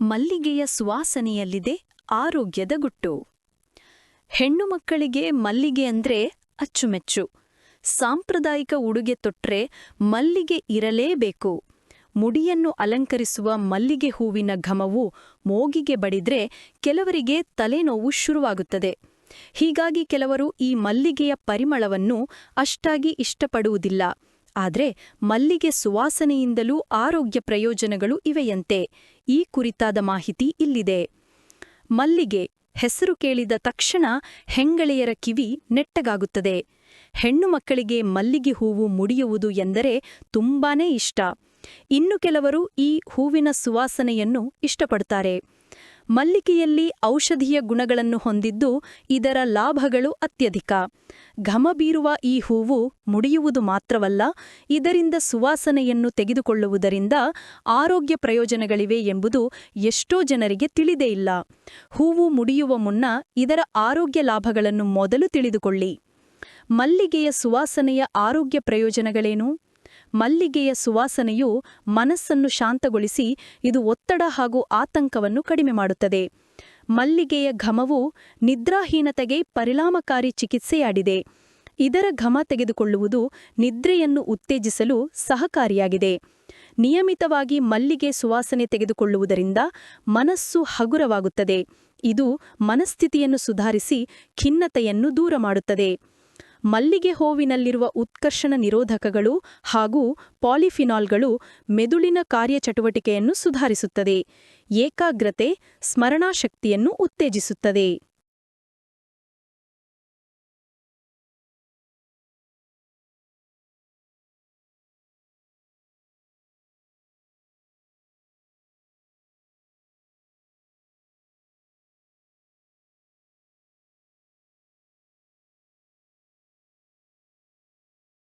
ಮಲ್ಲಿಗೆಯ ಸುವಾಸನೆಯಲ್ಲಿದೆ ಆರೋಗ್ಯದ ಗುಟ್ಟು. ಹೆಣ್ಣು ಮಕ್ಕಳಿಗೆ ಮಲ್ಲಿಗೆ ಅಂದ್ರೆ ಅಚ್ಚುಮೆಚ್ಚು. ಸಾಂಪ್ರದಾಯಿಕ ಉಡುಗೆ ತೊಟ್ರೆ ಮಲ್ಲಿಗೆ ಇರಲೇಬೇಕು. ಮುಡಿಯನ್ನು ಅಲಂಕರಿಸುವ ಮಲ್ಲಿಗೆ ಹೂವಿನ ಘಮವು ಮೋಗಿಗೆ ಬಡಿದ್ರೆ ಕೆಲವರಿಗೆ ತಲೆನೋವು ಶುರುವಾಗುತ್ತದೆ. ಹೀಗಾಗಿ ಕೆಲವರು ಈ ಮಲ್ಲಿಗೆಯ ಪರಿಮಳವನ್ನು ಅಷ್ಟಾಗಿ ಇಷ್ಟಪಡುವುದಿಲ್ಲ. ಆದರೆ ಮಲ್ಲಿಗೆ ಸುವಾಸನೆಯಿಂದಲೂ ಆರೋಗ್ಯ ಪ್ರಯೋಜನಗಳು ಇವೆಯಂತೆ. ಈ ಕುರಿತಾದ ಮಾಹಿತಿ ಇಲ್ಲಿದೆ. ಮಲ್ಲಿಗೆ ಹೆಸರು ಕೇಳಿದ ತಕ್ಷಣ ಹೆಂಗಳೆಯರ ಕಿವಿ ನೆಟ್ಟಗಾಗುತ್ತದೆ. ಹೆಣ್ಣು ಮಕ್ಕಳಿಗೆ ಮಲ್ಲಿಗೆ ಹೂವು ಮುಡಿಯುವುದು ಎಂದರೆ ತುಂಬಾನೇ ಇಷ್ಟ. ಇನ್ನು ಕೆಲವರು ಈ ಹೂವಿನ ಸುವಾಸನೆಯನ್ನು ಇಷ್ಟಪಡ್ತಾರೆ. ಮಲ್ಲಿಗೆಯಲ್ಲಿ ಔಷಧೀಯ ಗುಣಗಳನ್ನು ಹೊಂದಿದ್ದು ಇದರ ಲಾಭಗಳು ಅತ್ಯಧಿಕ. ಘಮ ಬೀರುವ ಈ ಹೂವು ಮುಡಿಯುವುದು ಮಾತ್ರವಲ್ಲ, ಇದರಿಂದ ಸುವಾಸನೆಯನ್ನು ತೆಗೆದುಕೊಳ್ಳುವುದರಿಂದ ಆರೋಗ್ಯ ಪ್ರಯೋಜನಗಳಿವೆ ಎಂಬುದು ಎಷ್ಟೋ ಜನರಿಗೆ ತಿಳಿದೇ ಇಲ್ಲ. ಹೂವು ಮುಡಿಯುವ ಮುನ್ನ ಇದರ ಆರೋಗ್ಯ ಲಾಭಗಳನ್ನು ಮೊದಲು ತಿಳಿದುಕೊಳ್ಳಿ. ಮಲ್ಲಿಗೆಯ ಸುವಾಸನೆಯ ಆರೋಗ್ಯ ಪ್ರಯೋಜನಗಳೇನು? ಮಲ್ಲಿಗೆಯ ಸುವಾಸನೆಯು ಮನಸ್ಸನ್ನು ಶಾಂತಗೊಳಿಸಿ ಇದು ಒತ್ತಡ ಹಾಗೂ ಆತಂಕವನ್ನು ಕಡಿಮೆ ಮಾಡುತ್ತದೆ. ಮಲ್ಲಿಗೆಯ ಘಮವು ನಿದ್ರಾಹೀನತೆಗೆ ಪರಿಣಾಮಕಾರಿ ಚಿಕಿತ್ಸೆಯಾಡಿದೆ ಇದರ ಘಮ ತೆಗೆದುಕೊಳ್ಳುವುದು ನಿದ್ರೆಯನ್ನು ಉತ್ತೇಜಿಸಲು ಸಹಕಾರಿಯಾಗಿದೆ. ನಿಯಮಿತವಾಗಿ ಮಲ್ಲಿಗೆ ಸುವಾಸನೆ ತೆಗೆದುಕೊಳ್ಳುವುದರಿಂದ ಮನಸ್ಸು ಹಗುರವಾಗುತ್ತದೆ. ಇದು ಮನಸ್ಥಿತಿಯನ್ನು ಸುಧಾರಿಸಿ ಖಿನ್ನತೆಯನ್ನು ದೂರ ಮಾಡುತ್ತದೆ. ಮಲ್ಲಿಗೆ ಹೂವಿನಲ್ಲಿರುವ ಉತ್ಕರ್ಷಣ ನಿರೋಧಕಗಳು ಹಾಗೂ ಪಾಲಿಫಿನಾಲ್ಗಳು ಮೆದುಳಿನ ಕಾರ್ಯಚಟುವಟಿಕೆಯನ್ನು ಸುಧಾರಿಸುತ್ತದೆ ಏಕಾಗ್ರತೆ ಸ್ಮರಣಾಶಕ್ತಿಯನ್ನು ಉತ್ತೇಜಿಸುತ್ತದೆ.